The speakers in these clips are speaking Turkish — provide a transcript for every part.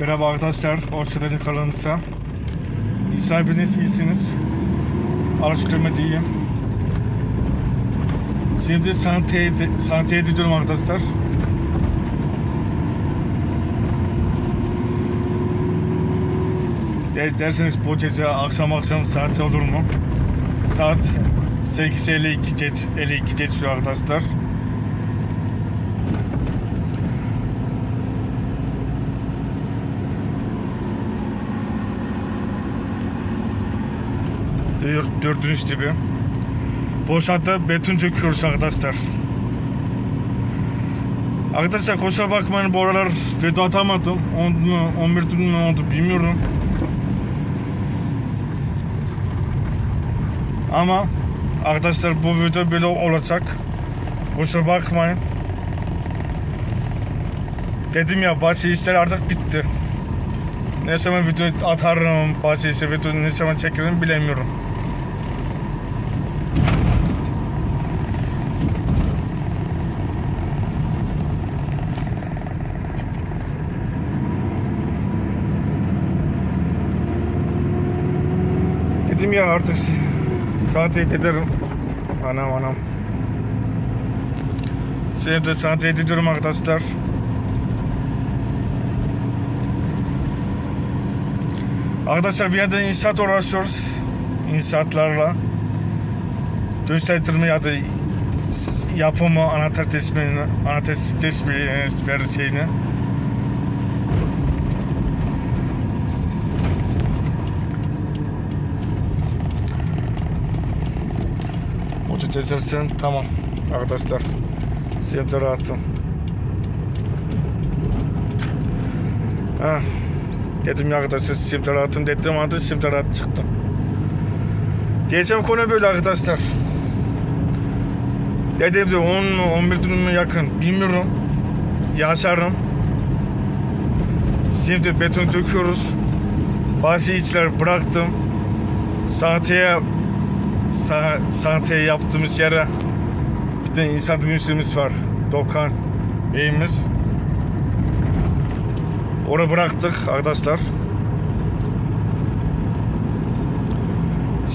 Merhaba arkadaşlar, Orçadacı kanalımıza. İsa hepiniz iyisiniz. Araştırma iyiyim. Şimdi sanateye, sanateye gidiyorum arkadaşlar. Der, derseniz bu gece akşam akşam saat olur mu? Saat 8.52 geç, 52 geçiyor arkadaşlar. Dördüncü gibi. Boşaltta beton döküyoruz arkadaşlar. Arkadaşlar kusura bakmayın bu aralar video atamadım. 10 mu 11 gün mü oldu bilmiyorum. Ama arkadaşlar bu video böyle olacak. Kusura bakmayın. Dedim ya bazı işler artık bitti. Ne zaman video atarım, bazı işler video ne zaman çekerim bilemiyorum. Ya artık saate ederim. Anam anam. Şimdi saate ediyorum arkadaşlar. Arkadaşlar bir yerde inşaat uğraşıyoruz. İnşaatlarla. Dönüştürme ya da yapımı, anahtar teslimini, anahtar teslimini ver şeyini. Çekersin tamam arkadaşlar. Şimdi rahatım. Ha. Dedim ya arkadaşlar şimdi rahatım dedim anda şimdi rahat çıktım. Diyeceğim konu böyle arkadaşlar. Dedim de 10 mu 11 gün mü yakın bilmiyorum. Yaşarım. Şimdi beton döküyoruz. Bazı içler bıraktım. Sahteye sahteye yaptığımız yere bir de insan müziğimiz var. Dokan Beyimiz. Oraya bıraktık arkadaşlar.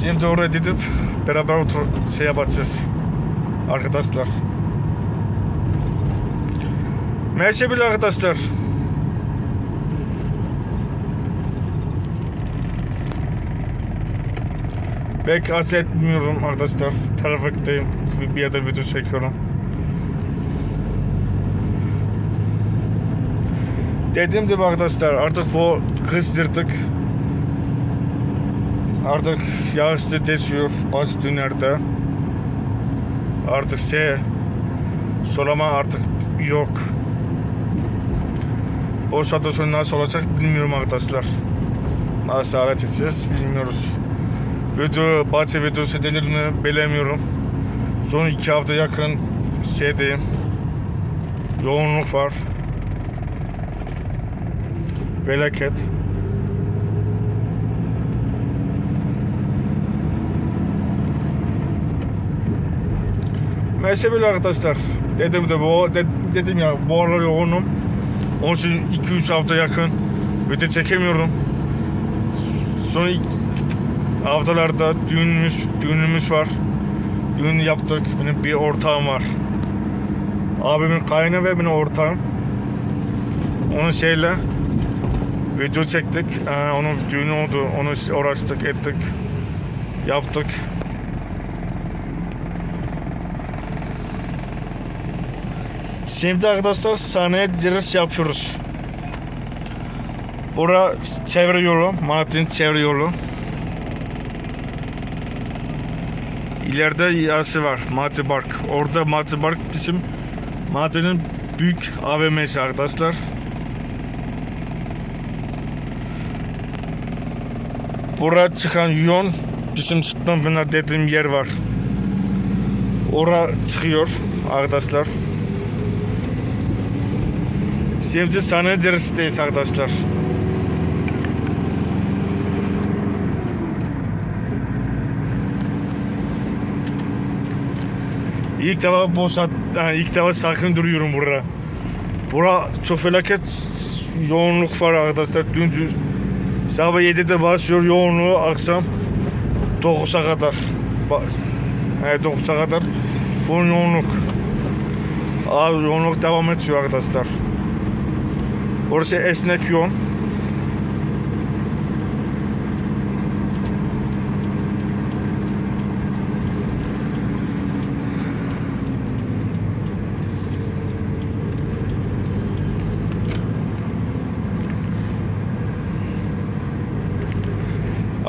Şimdi oraya gidip beraber otur şey yapacağız. Arkadaşlar. Merhaba arkadaşlar. Belki acele arkadaşlar. Trafikteyim. Bir yerde video çekiyorum. Dediğim gibi arkadaşlar artık bu kızdırdık. Artık yağışlı geçiyor bazı günlerde. Artık şey sulama artık yok. Saatten sonra nasıl olacak bilmiyorum arkadaşlar. Nasıl alet edeceğiz bilmiyoruz. Video, bahçe videosu denir mi bilemiyorum. Son iki hafta yakın şeydeyim. Yoğunluk var. Felaket. Mesela arkadaşlar. Dedim de bu de- dedim ya bu aralar yoğunum. Onun için 2-3 hafta yakın video çekemiyorum. Son haftalarda düğünümüz düğünümüz var. Düğün yaptık. Benim bir ortağım var. Abimin kaynağı ve benim ortağım. Onun şeyle video çektik. Ee, onun düğünü oldu. Onu uğraştık, ettik. Yaptık. Şimdi arkadaşlar sahneye giriş yapıyoruz. Bura çevre yolu, Mardin. İleride yası var, Mardin Park. Orada Mardin Park bizim Mardin'in büyük AVM'si arkadaşlar. Bura çıkan yol bizim Sultanpınar dediğim yer var. Ora çıkıyor arkadaşlar. Şimdi sahne dersideyiz arkadaşlar. İlk defa bu saat, yani ilk defa sakin duruyorum burada. Bura çok felaket yoğunluk var arkadaşlar. Dün dün sabah 7'de başlıyor yoğunluğu akşam 9'a kadar. Evet 9'a kadar full yoğunluk. Abi yoğunluk devam ediyor arkadaşlar. Orası esnek yoğun.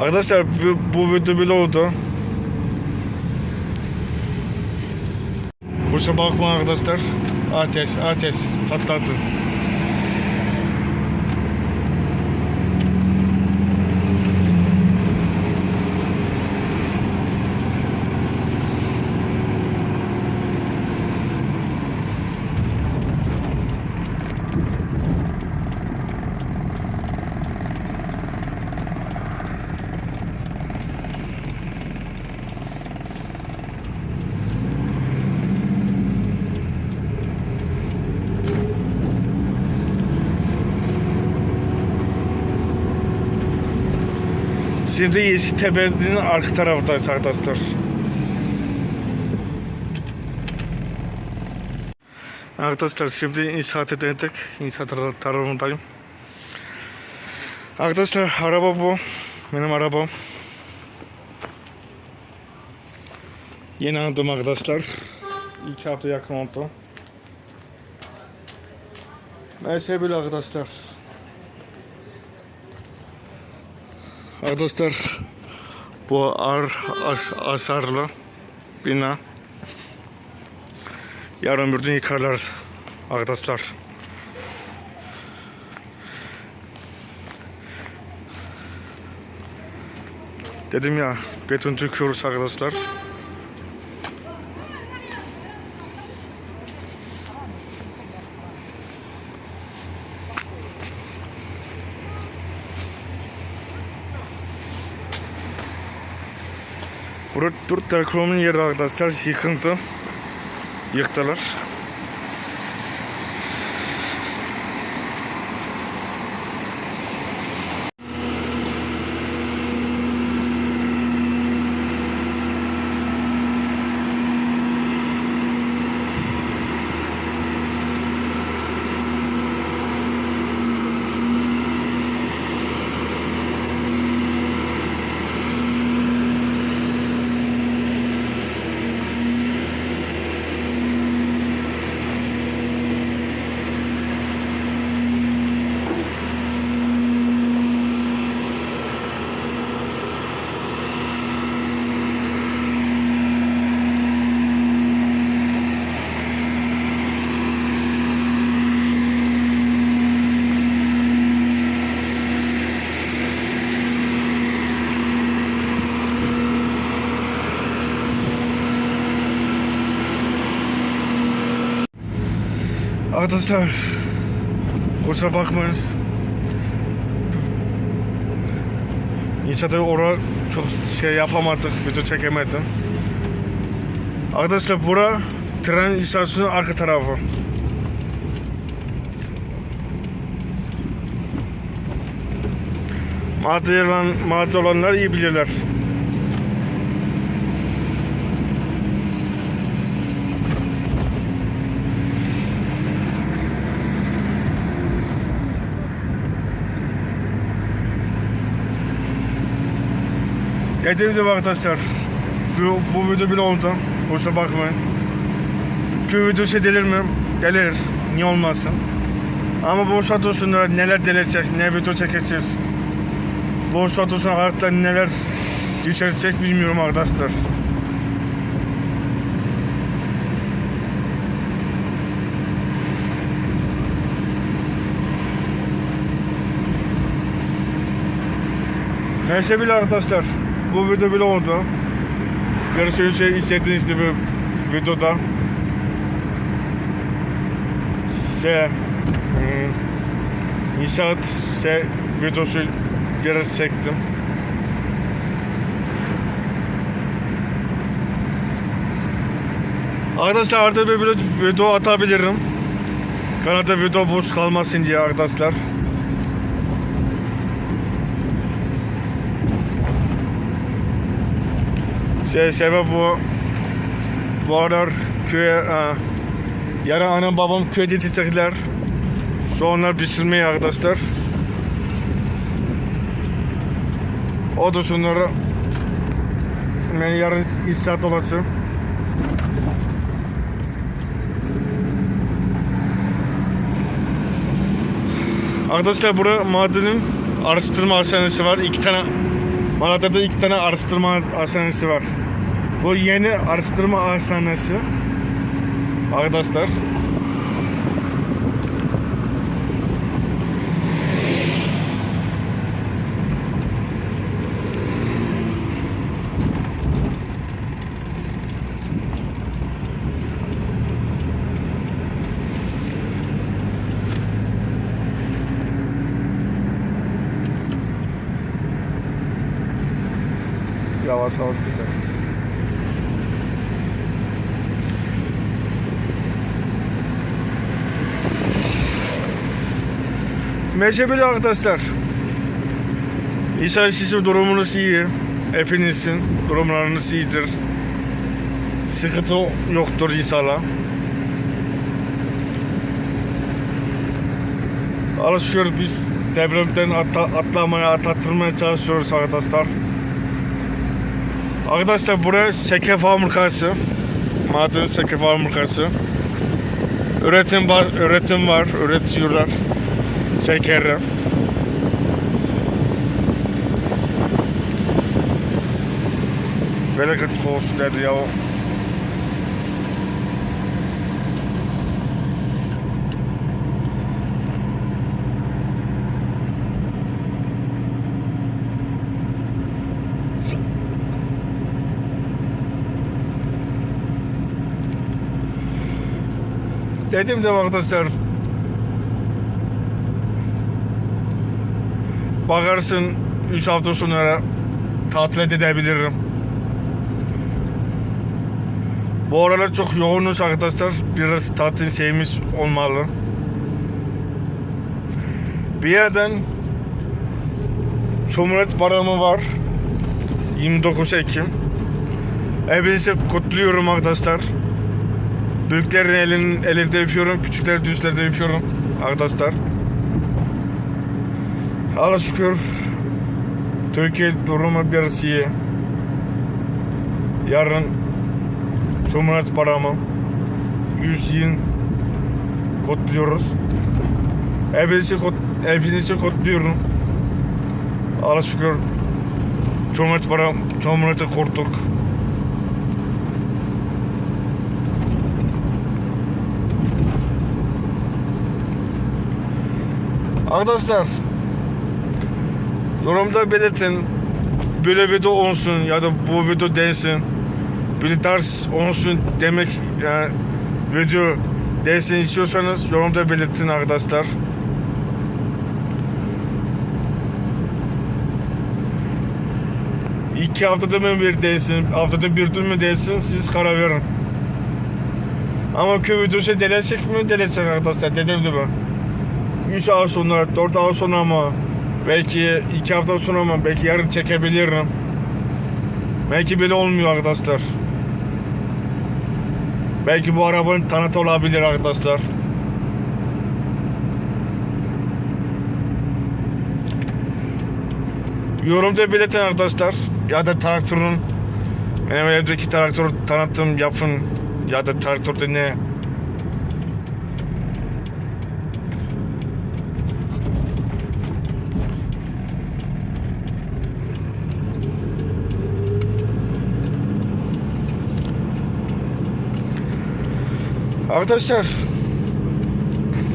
Arkadaşlar bu, bu video bile oldu. Kusura bakma arkadaşlar. Ateş, ateş, tatladı. Şimdi Yeşil Tepe'nin arka taraftayız arkadaşlar. Arkadaşlar şimdi inşaat edecek. İnşaat tar- tarafındayım. Arkadaşlar araba bu. Benim arabam. Yeni aldım arkadaşlar. İki hafta yakın oldu. Neyse böyle arkadaşlar. Arkadaşlar bu ağır as asarlı bina yarın bir gün yıkarlar arkadaşlar. Dedim ya beton döküyoruz arkadaşlar. Burada Türk Telekom'un yeri arkadaşlar yıkıldı. Yıktılar. Arkadaşlar kusura bakmayın. İnşaatı orada çok şey yapamadık, video çekemedim. Arkadaşlar bura tren istasyonunun arka tarafı. Madde, olan, madde olanlar iyi bilirler. Dediğim gibi arkadaşlar bu, bu video bile oldu. Kusura bakmayın. Köy videosu gelir mi? Gelir. Niye olmasın? Ama saatten sonra neler gelecek, ne video çekeceğiz. Saatten sonra hayatta neler düşecek bilmiyorum arkadaşlar. Neyse bile arkadaşlar bu video bile oldu. Görüşürüz şey izlediğiniz gibi videoda. Şey, inşaat şey videosu biraz çektim. Arkadaşlar artık bir video atabilirim. Kanada video boş kalmasın diye arkadaşlar. Şey, sebep bu. Bu aralar köye e, yarın annem babam köyde yetişecekler. Sonra pişirmeyi arkadaşlar. O da sonra ben yarın iş saat olacağım. Arkadaşlar burada madenin araştırma hastanesi var. İki tane Malatya'da iki tane araştırma hastanesi var. Bu yeni araştırma hastanesi. Arkadaşlar. Yavaş yavaş gidelim. Meşebeli arkadaşlar. İnşallah sizin durumunuz iyi. Hepinizin durumlarınız iyidir. Sıkıntı yoktur inşallah. Allah şükür biz depremden atla, atlamaya, atlattırmaya çalışıyoruz arkadaşlar. Arkadaşlar buraya şeker fabrikası. Maden şeker fabrikası. Üretim var, üretim var, üretiyorlar şekeri. Bereket olsun dedi ya. Dedim de arkadaşlar Bakarsın 3 hafta sonra tatil edebilirim. Bu aralar çok yoğunuz arkadaşlar. Biraz tatil şeyimiz olmalı. Bir yerden Cumhuriyet Bayramı var. 29 Ekim. Hepinizi kutluyorum arkadaşlar. Büyüklerin elin, elinde öpüyorum. Küçükleri düzlerde öpüyorum arkadaşlar. Allah şükür Türkiye durumu biraz iyi. Yarın Cumhuriyet Bayramı 100 yıl kutluyoruz. Hepinizi, kut, hepinizi kutluyorum. Allah şükür Cumhuriyet Bayramı, Cumhuriyeti kurduk. Arkadaşlar Yorumda belirtin. Böyle video olsun ya da bu video densin. Bir ders olsun demek yani video densin istiyorsanız yorumda belirtin arkadaşlar. İki haftada mı bir densin, haftada bir gün mü densin siz karar verin. Ama köy videosu delecek mi delecek arkadaşlar dediğim gibi. 3 ay sonra, 4 ay sonra ama Belki iki hafta sonra ama belki yarın çekebilirim. Belki böyle olmuyor arkadaşlar. Belki bu arabanın tanıtı olabilir arkadaşlar. Yorumda belirtin arkadaşlar. Ya da traktörün benim evdeki traktör tanıtım yapın. Ya da traktörde ne Arkadaşlar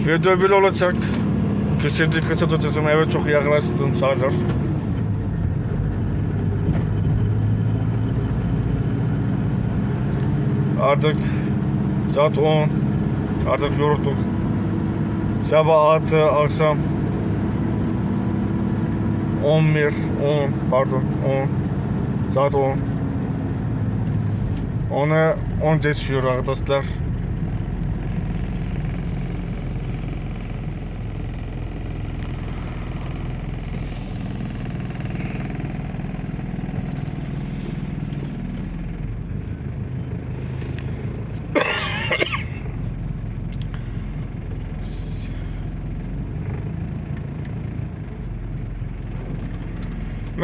video böyle olacak. Kısırcı kısa tutacağım eve çok yaklaştım sadece. Artık saat 10 artık yorulduk. Sabah 6 akşam 11 10 pardon 10 saat 10 ona 10 geçiyor arkadaşlar.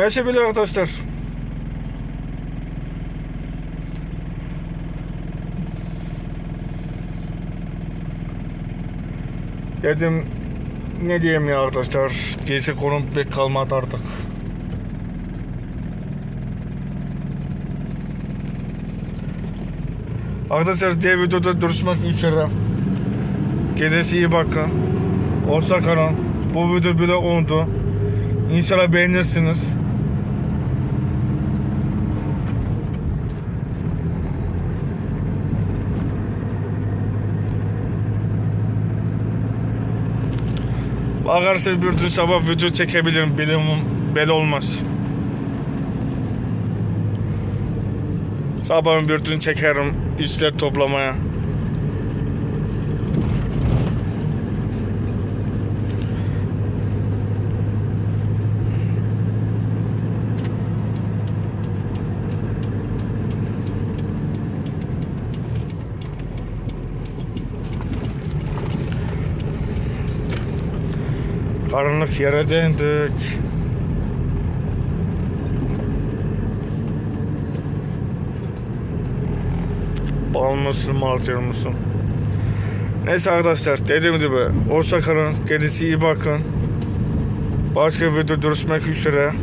Mersi bile arkadaşlar. Dedim ne diyeyim ya arkadaşlar. Diyesi konum pek kalmadı artık. Arkadaşlar diğer videoda görüşmek üzere. Kendinize iyi bakın. Hoşça kalın. Bu video bile oldu. İnşallah beğenirsiniz. Bakarsa bir gün sabah video çekebilirim. Bilim belli olmaz. Sabahın bir gün çekerim işler toplamaya. Karanlık yere döndük. Bal mısın, maltır mısın? Neyse arkadaşlar dediğim gibi hoşça kalın, kendinize iyi bakın. Başka bir videoda görüşmek üzere.